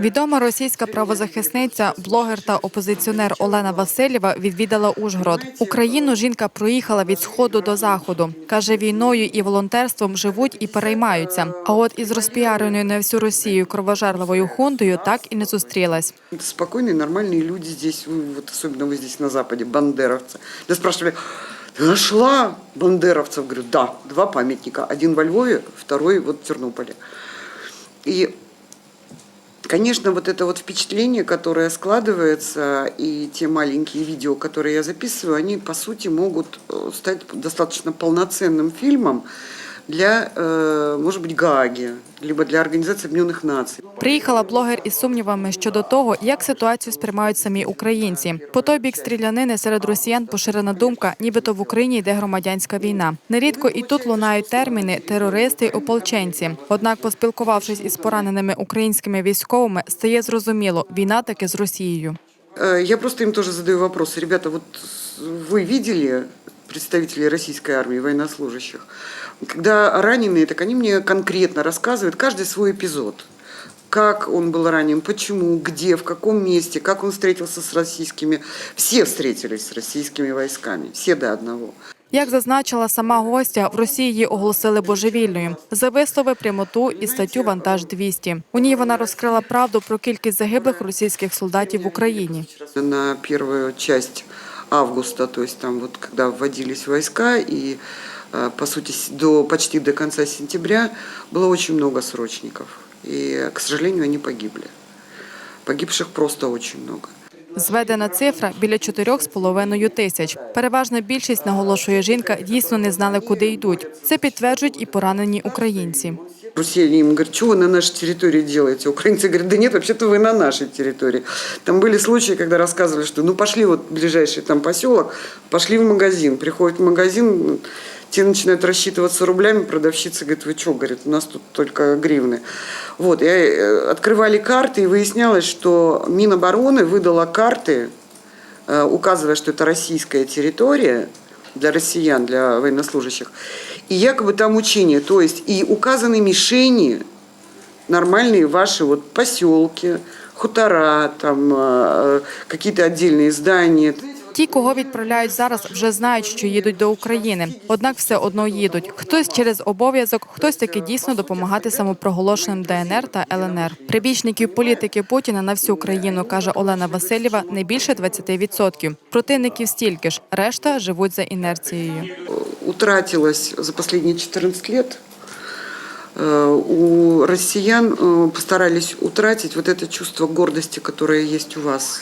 Відома російська правозахисниця, блогер та опозиціонер Олена Васильєва відвідала Ужгород. Україну жінка проїхала від сходу до заходу. каже, війною і волонтерством живуть і переймаються. А от із розпіареною на всю Росію кровожерливою хунтою так і не зустрілась. Это спокойные, нормальные люди здесь, вы, вот особенно вы здесь на Западе, бандеровцы. Да спрашивали, ты нашла бандеровцев? Говорю, да, два памятника. Один во Львове, второй вот в Тернополе. И, конечно, вот это вот впечатление, которое складывается, и те маленькие видео, которые я записываю, они, по сути, могут э, стать достаточно полноценным фильмом для, э, может быть, Гааги, либо для Организации Объединенных Наций. Приїхала блогер із сумнівами щодо того, як ситуацію сприймають самі українці. По той бік стрілянини серед росіян поширена думка, нібито в Україні йде громадянська війна. Нерідко і тут лунають терміни терористи й ополченці. Однак, поспілкувавшись із пораненими українськими військовими, стає зрозуміло, війна таки з Росією. Э, Я просто им тоже задаю вопросы. Ребята, вот вы видели представителей российской армии, военнослужащих? Когда раненые, так они мне конкретно рассказывают каждый свой эпизод. Как он был ранен, почему, где, в каком месте, как он встретился с российскими. Все встретились с российскими войсками, все до одного. Як зазначила сама гостя, в Росії її оголосили божевільною за вислови, прямоту і статтю «Вантаж 200». У ній вона розкрила правду про кількість загиблих російських солдатів в Україні. На первую часть августа, то есть там вот когда вводились войска и э, по сути до почти до конца сентября было очень много срочников. И, к сожалению, они погибли. Погибших просто очень много. Зведена цифра біля 4,5 тисяч. Переважна більшість, наголошує жінка, дійсно не знали, куди йдуть. Це підтверджують і поранені українці. Россияне им говорят, что вы на нашей территории делаете? Украинцы говорят, да нет, вообще-то вы на нашей территории. Там были случаи, когда рассказывали, что ну пошли вот в ближайший там поселок, пошли в магазин. Приходят в магазин, те начинают рассчитываться рублями, продавщица говорит, вы что, говорит, у нас тут только гривны. Вот, и э, открывали карты, и выяснялось, что Минобороны выдала карты, э, указывая, что это российская территория для россиян, для военнослужащих, и якобы там учения, то есть и указаны мишени, нормальные ваши вот поселки, хутора, там э, какие-то отдельные здания. Ті, кого відправляють зараз, вже знають, що їдуть до України. Однак все одно їдуть. Хтось через обов'язок, хтось таки дійсно допомагати самопроголошеним ДНР та ЛНР. Прибічників політики Путіна на всю країну каже Олена Васильєва не більше 20%. Противників стільки ж, решта живуть за інерцією. Утратилось за последние 14 лет э, у россиян э, постарались утратить вот это чувство гордости, которое есть у вас